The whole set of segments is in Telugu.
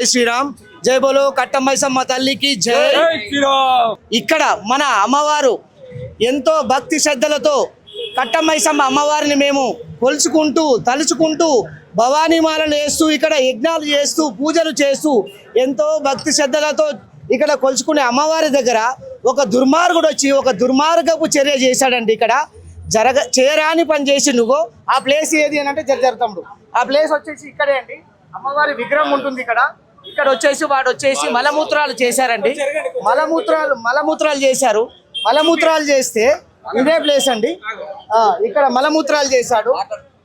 జై శ్రీరామ్. జై బోలో కట్టమ్మైసమ్మ తల్లికి జై. ఇక్కడ మన అమ్మవారు ఎంతో భక్తి శ్రద్ధలతో కట్టమ్మైసమ్మ అమ్మవారిని మేము కొలుచుకుంటూ తలుచుకుంటూ భవానీమాలలు వేస్తూ ఇక్కడ యజ్ఞాలు చేస్తూ పూజలు చేస్తూ ఎంతో భక్తి శ్రద్ధలతో ఇక్కడ కొలుచుకునే అమ్మవారి దగ్గర ఒక దుర్మార్గుడు వచ్చి ఒక దుర్మార్గపు చర్య చేశాడండి ఇక్కడ. జరగ చేయరాని పని చేసి నువ్వు ఆ ప్లేస్ ఏది అని అంటే జర జరుగుతాడు ఆ ప్లేస్ వచ్చేసి ఇక్కడే అండి. అమ్మవారి విగ్రహం ఉంటుంది ఇక్కడ. ఇక్కడ వచ్చేసి వాడు వచ్చేసి మలమూత్రాలు చేశారండి. మలమూత్రాలు మలమూత్రాలు చేశారు. మలమూత్రాలు చేస్తే ఇదే ప్లేస్ అండి. ఇక్కడ మలమూత్రాలు చేశాడు.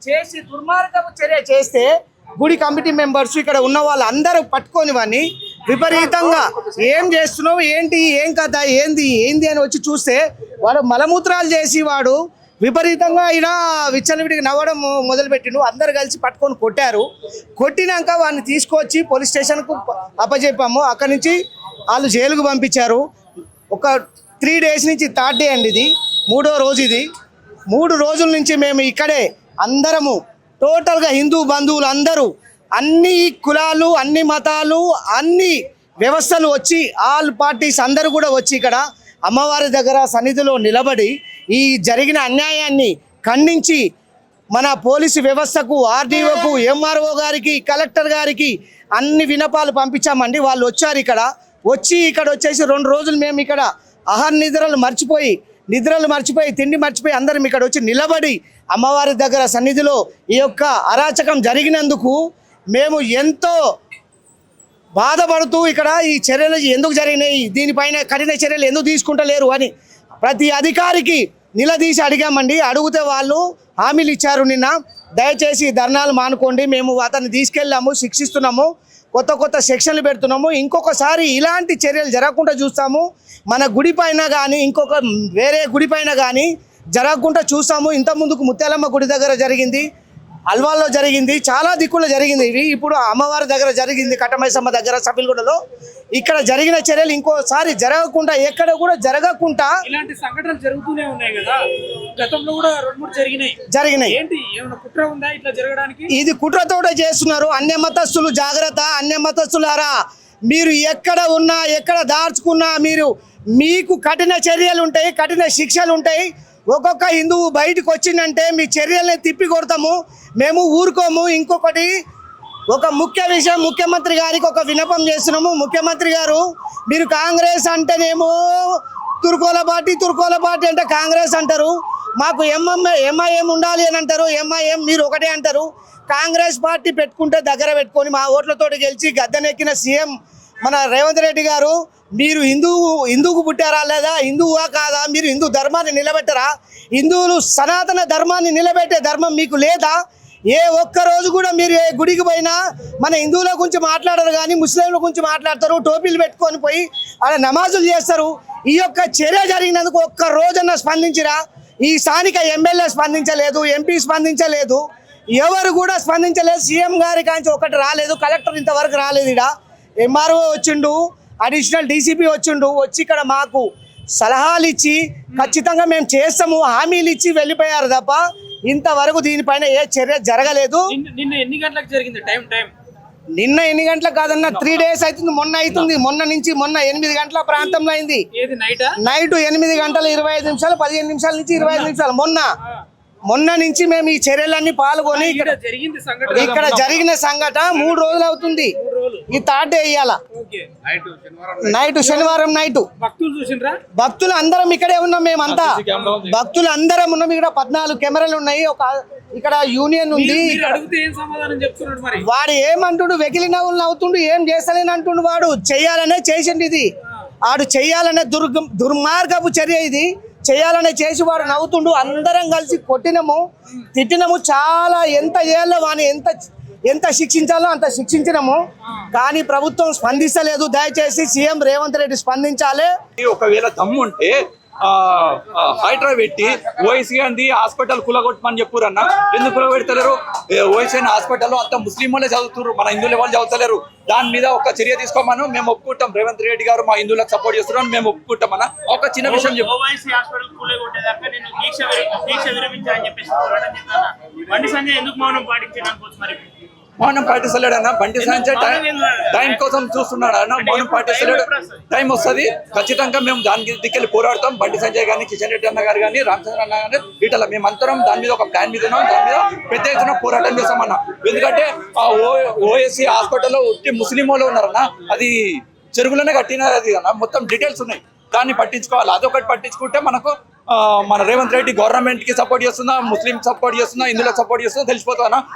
చేసి దుర్మార్గపు చర్య చేస్తే గుడి కమిటీ మెంబర్స్ ఇక్కడ ఉన్న వాళ్ళు అందరూ పట్టుకొని వాడిని విపరీతంగా ఏం చేస్తున్నావు ఏంటి ఏం కథ ఏంది ఏంది అని వచ్చి చూస్తే వాడు మలమూత్రాలు చేసి వాడు విపరీతంగా ఈయన విచ్చలవిడికి నవ్వడం మొదలుపెట్టిండు. అందరు కలిసి పట్టుకొని కొట్టారు. కొట్టినాక వాడిని తీసుకొచ్చి పోలీస్ స్టేషన్కు అప్పచెప్పాము అక్కడి నుంచి వాళ్ళు జైలుకు పంపించారు. ఒక త్రీ డేస్ నుంచి థర్డ్ డే అండి ఇది. మూడో రోజు ఇది. మూడు రోజుల నుంచి మేము ఇక్కడే అందరము టోటల్గా హిందూ బంధువులు అందరూ అన్ని కులాలు అన్ని మతాలు అన్ని వ్యవస్థలు వచ్చి ఆల్ పార్టీస్ అందరూ కూడా వచ్చి ఇక్కడ అమ్మవారి దగ్గర సన్నిధిలో నిలబడి ఈ జరిగిన అన్యాయాన్ని ఖండించి మన పోలీసు వ్యవస్థకు ఆర్డీఓకు ఎంఆర్ఓ గారికి కలెక్టర్ గారికి అన్ని వినపాలు పంపించామండి. వాళ్ళు వచ్చారు ఇక్కడ. వచ్చి ఇక్కడ వచ్చేసి రెండు రోజులు మేము ఇక్కడ అహర్ నిద్రలు మర్చిపోయి నిద్రలు మర్చిపోయి తిండి మర్చిపోయి అందరం ఇక్కడ వచ్చి నిలబడి అమ్మవారి దగ్గర సన్నిధిలో ఈ యొక్క అరాచకం జరిగినందుకు మేము ఎంతో బాధపడుతూ ఇక్కడ ఈ చర్యలు ఎందుకు జరిగినాయి? దీనిపైన కఠిన చర్యలు ఎందుకు తీసుకుంటలేరు అని ప్రతి అధికారికి నిలదీసి అడిగామండి. అడిగితే వాళ్ళు హామీలు ఇచ్చారు నిన్న. దయచేసి ధర్నాలు మానుకోండి. మేము అతన్ని తీసుకెళ్ళాము శిక్షిస్తున్నాము కొత్త కొత్త సెక్షన్లు పెడుతున్నాము. ఇంకొకసారి ఇలాంటి చర్యలు జరగకుండా చూస్తాము. మన గుడి పైన కానీ ఇంకొక వేరే గుడి పైన కానీ జరగకుండా చూస్తాము. ఇంత ముందుకు ముత్యాలమ్మ గుడి దగ్గర జరిగింది. అల్వాల్లో జరిగింది చాలా దిక్కుల్లో జరిగింది. ఇవి ఇప్పుడు అమ్మవారి దగ్గర జరిగింది కట్టమైసమ్మ దగ్గర సఫిల్గూడలో ఇక్కడ జరిగిన చర్యలు ఇంకోసారి జరగకుండా ఎక్కడ కూడా జరగకుండా ఇలాంటి సంఘటనలు జరుగుతూనే ఉన్నాయి కదా. గతంలో కూడా రెండు మూడు జరిగినాయి. జరిగినాయి. ఏంటి? ఏమైనా కుట్ర ఉందా ఇట్లా జరగడానికి? ఇది కుట్రతోట చేస్తున్నారు. అన్య మతస్థులు జాగ్రత్త అన్య మతస్థులారా. మీరు ఎక్కడ ఉన్నా ఎక్కడ దాచుకున్నా మీరు మీకు కఠిన చర్యలు ఉంటాయి కఠిన శిక్షలు ఉంటాయి. ఒక్కొక్క హిందువు బయటకు వచ్చిందంటే మీ చర్యల్ని తిప్పి కొడతాము మేము ఊరుకోము. ఇంకొకటి ఒక ముఖ్య విషయం ముఖ్యమంత్రి గారికి ఒక వినపం చేస్తున్నాము. ముఖ్యమంత్రి గారు మీరు కాంగ్రెస్ అంటేనేమో తుర్కోల పార్టీ తుర్కోల పార్టీ అంటే కాంగ్రెస్ అంటారు. మాకు ఎంఎంఏ ఎంఐఎం ఉండాలి అని అంటారు. ఎంఐఎం మీరు ఒకటే అంటారు. కాంగ్రెస్ పార్టీ పెట్టుకుంటే దగ్గర పెట్టుకొని మా ఓట్లతోటి గెలిచి గద్దెనెక్కిన సీఎం మన రేవంత్ రెడ్డి గారు మీరు హిందువు హిందువుకు పుట్టారా లేదా? హిందువా కాదా? మీరు హిందూ ధర్మాన్ని నిలబెట్టరా? హిందువులు సనాతన ధర్మాన్ని నిలబెట్టే ధర్మం మీకు లేదా? ఏ ఒక్క రోజు కూడా మీరు ఏ గుడికి పోయినా మన హిందువుల గురించి మాట్లాడరు కానీ ముస్లింల గురించి మాట్లాడతారు టోపీలు పెట్టుకొని పోయి ఆడ నమాజులు చేస్తారు. ఈ యొక్క చర్య జరిగినందుకు ఒక్క రోజన్న స్పందించిరా? ఈ స్థానిక ఎమ్మెల్యే స్పందించలేదు ఎంపీ స్పందించలేదు. ఎవరు కూడా స్పందించలేదు. సీఎం గారి కాంచి ఒకటి రాలేదు కలెక్టర్ ఇంతవరకు రాలేదు ఇడా ఎంఆర్ఓ వచ్చిండు అడిషనల్ డీసీపీ వచ్చిండు వచ్చి ఇక్కడ మాకు సలహాలు ఇచ్చి ఖచ్చితంగా మేము చేస్తాము హామీలు ఇచ్చి వెళ్ళిపోయారు తప్ప ఇంతవరకు దీనిపైన ఏ చర్య జరగలేదు. నిన్న- ఎన్ని గంటలకు జరిగింది? Time time. నిన్న ఎన్ని గంటలకు కాదన్న త్రీ డేస్ అవుతుంది మొన్న అవుతుంది మొన్న నుంచి మొన్న ఎనిమిది గంటల ప్రాంతంలో అయింది. నైట్? ఎనిమిది గంటల ఇరవై ఐదు నిమిషాలు పదిహేను నిమిషాల నుంచి ఇరవై ఐదు నిమిషాలు మొన్న. మొన్న నుంచి మేము ఈ చర్యలన్నీ పాల్గొని ఇక్కడ ఇక్కడ జరిగింది సంఘటన ఇక్కడ జరిగిన సంఘటన మూడు రోజులు అవుతుంది. ఈ థర్డ్ డే ఇయ్యాల. నైట్ శనివారం నైట్ భక్తులు అందరం ఇక్కడే ఉన్నాం మేమంతా. భక్తులు అందరం ఉన్నాం. ఇక్కడ పద్నాలుగు కెమెరాలు ఉన్నాయి. ఒక ఇక్కడ యూనియన్ ఉంది. మీరు ఇక్కడ అడిగితే ఏం సమాధానం చెప్తున్నాడు మరి? వాడు ఏమంటుండు? వెకిలి నవ్వులు నవ్వుతుండు. ఏం చేస్తలేని అంటుండు వాడు. చెయ్యాలనే చేసిండు ఇది. వాడు చెయ్యాలనే దుర్గం దుర్మార్గపు చర్య ఇది. చేయాలనే చేసి వాడు నవ్వుతుండు. అందరం కలిసి కొట్టినము తిట్టినము. చాలా ఎంత చేయాలో వాని ఎంత ఎంత శిక్షించాలో అంత శిక్షించినము. కానీ ప్రభుత్వం స్పందిస్తలేదు. దయచేసి సీఎం రేవంత్ రెడ్డి స్పందించాలి. ఒకవేళ దమ్ముంటే హైడ్రా పెట్టి ఓఎస్సీ గాంధీ హాస్పిటల్ కులగొట్టమని చెప్పురన్న. ఎందుకు కులగొడతలేరు? ఓఎస్సీ హాస్పిటల్లో అంత ముస్లిం వాళ్ళే చదువుతున్నారు మన హిందువుల వాళ్ళు చదువుతలేరు. దాని మీద ఒక చర్య తీసుకోమను మేము ఒప్పుకుంటాం. రేవంత్ రెడ్డి గారు మా హిందువులకు సపోర్ట్ చేస్తున్నాం మేము ఒప్పుకుంటామన్న. ఒక చిన్న విషయం చెప్పు. అని ఎందుకు మౌనం పాటించాను మౌనం పాటిస్తలేడు అన్న. బండి సంజయ్ టైం టైం కోసం చూస్తున్నాడు అన్న. మౌనం పాటిస్తలేడు. టైం వస్తుంది. ఖచ్చితంగా మేము దాని దిక్కెళ్ళి పోరాడతాం. బండి సంజయ్ గారిని కిషన్ రెడ్డి అన్న గారు కానీ రామచంద్ర అన్న గారు ఇట్లా మేమంతరం దాని మీద ఒక ప్లాన్ మీద ఉన్నాం. దాని మీద పెద్ద ఎత్తున పోరాటం చేస్తామన్న ఎందుకంటే ఆ ఓ ఓఎస్సీ హాస్పిటల్లో ఉట్టి ముస్లిం వాళ్ళు ఉన్నారన్న అది చెరువులోనే కట్టినది అన్న. మొత్తం డీటెయిల్స్ ఉన్నాయి. దాన్ని పట్టించుకోవాలి. అదొకటి పట్టించుకుంటే మనకు మన రేవంత్ రెడ్డి గవర్నమెంట్కి సపోర్ట్ చేస్తుందా? ముస్లిం సపోర్ట్ చేస్తుందా? ఇందులో సపోర్ట్ చేస్తుందా? తెలిసిపోతుందా